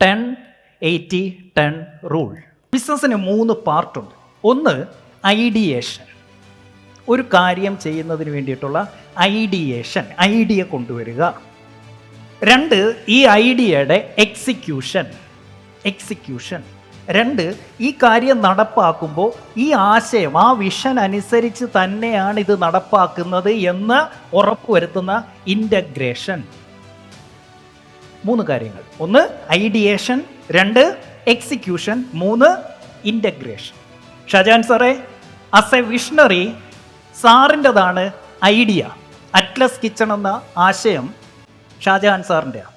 Ten eighty ten rule ബിസിനസ്സിന് മൂന്ന് പാർട്ടുണ്ട് ഒന്ന് ഐഡിയേഷൻ ഒരു കാര്യം ചെയ്യുന്നതിന് വേണ്ടിയിട്ടുള്ള ഐഡിയേഷൻ ഐഡിയ കൊണ്ടുവരിക. രണ്ട് ഈ ഐഡിയയുടെ എക്സിക്യൂഷൻ എക്സിക്യൂഷൻ രണ്ട് ഈ കാര്യം നടപ്പാക്കുമ്പോൾ ഈ ആശയം ആ വിഷൻ അനുസരിച്ച് തന്നെയാണ് ഇത് നടപ്പാക്കുന്നത് എന്ന് ഉറപ്പുവരുത്തുന്ന ഇന്റഗ്രേഷൻ മൂന്ന് കാര്യങ്ങൾ. ഒന്ന് ഐഡിയേഷൻ രണ്ട് എക്സിക്യൂഷൻ മൂന്ന് ഇന്റഗ്രേഷൻ ഷജാൻ സാറേ അസ് എ വിഷണറി സാറിന്റെതാണ് ഐഡിയ അറ്റ്ലസ് കിച്ചൺ എന്ന ആശയം ഷാജഹാൻ സാറിന്റെയാണ്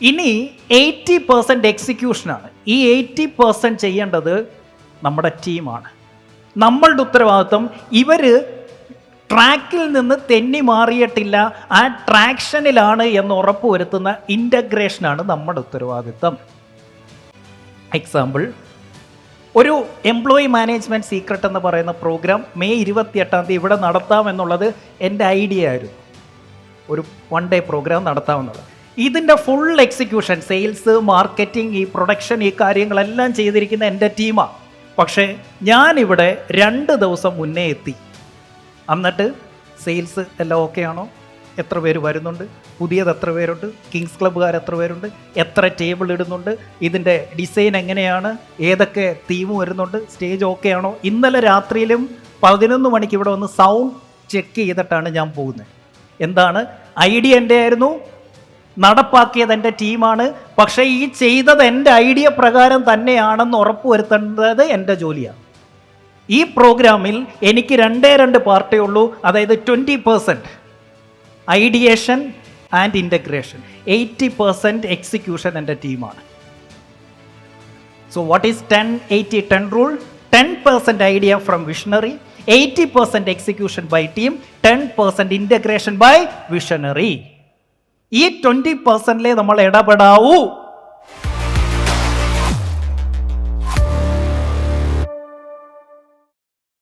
ഇനി എയ്റ്റി പെർസെന്റ് എക്സിക്യൂഷനാണ് ഈ എയ്റ്റി പെർസെന്റ് ചെയ്യേണ്ടത് നമ്മുടെ ടീമാണ് നമ്മളുടെ ഉത്തരവാദിത്വം ഇവർ ട്രാക്കിൽ നിന്ന് തെന്നി മാറിയിട്ടില്ല. ആ ട്രാക്ഷനിലാണ് എന്ന് ഉറപ്പുവരുത്തുന്ന ഇന്റഗ്രേഷനാണ് നമ്മുടെ ഉത്തരവാദിത്തം. എക്സാമ്പിൾ ഒരു എംപ്ലോയി മാനേജ്മെന്റ് സീക്രട്ട് എന്ന് പറയുന്ന പ്രോഗ്രാം മെയ് ഇരുപത്തിയെട്ടാം തീയതി ഇവിടെ നടത്താമെന്നുള്ളത് എന്റെ ഐഡിയ ആയിരുന്നു. ഒരു വൺ ഡേ പ്രോഗ്രാം നടത്താമെന്നുള്ളത് ഇതിന്റെ ഫുൾ എക്സിക്യൂഷൻ സെയിൽസ് മാർക്കറ്റിംഗ് ഈ പ്രൊഡക്ഷൻ ഈ കാര്യങ്ങളെല്ലാം ചെയ്തിരിക്കുന്ന എന്റെ ടീമാണ് പക്ഷേ ഞാനിവിടെ രണ്ട് ദിവസം മുന്നേ എത്തി. എന്നിട്ട് സെയിൽസ് എല്ലാം ഓക്കെ ആണോ? എത്ര പേര് വരുന്നുണ്ട്? പുതിയത് എത്ര പേരുണ്ട്? കിങ്സ് ക്ലബ്ബുകാർ എത്ര പേരുണ്ട്? എത്ര ടേബിൾ ഇടുന്നുണ്ട്? ഇതിന്റെ ഡിസൈൻ എങ്ങനെയാണ്? ഏതൊക്കെ തീം വരുന്നുണ്ട്? സ്റ്റേജ് ഓക്കെ ആണോ? ഇന്നലെ രാത്രിയിലും പതിനൊന്ന് മണിക്ക് ഇവിടെ വന്ന് സൗണ്ട് ചെക്ക് ചെയ്തിട്ടാണ് ഞാൻ പോകുന്നത്. എന്താണ്? ഐഡിയ എന്റെ ആയിരുന്നു നടപ്പാക്കിയത് എന്റെ ടീമാണ് പക്ഷേ ഈ ചെയ്തത് എന്റെ ഐഡിയ പ്രകാരം തന്നെയാണെന്ന് ഉറപ്പുവരുത്തേണ്ടത് എന്റെ ജോലിയാണ്. ഈ പ്രോഗ്രാമിൽ എനിക്ക് രണ്ടേ രണ്ട് പാർട്ടേ ഉള്ളൂ അതായത് twenty percent ideation and integration eighty percent execution എന്റെ ടീമാണ്. So what is ten eighty ten rule ten percent idea from visionary eighty percent execution by team ten percent integration by visionary ഈ ട്വന്റി പെർസെന്റിലേ നമ്മൾ ഇടപെടാവൂ.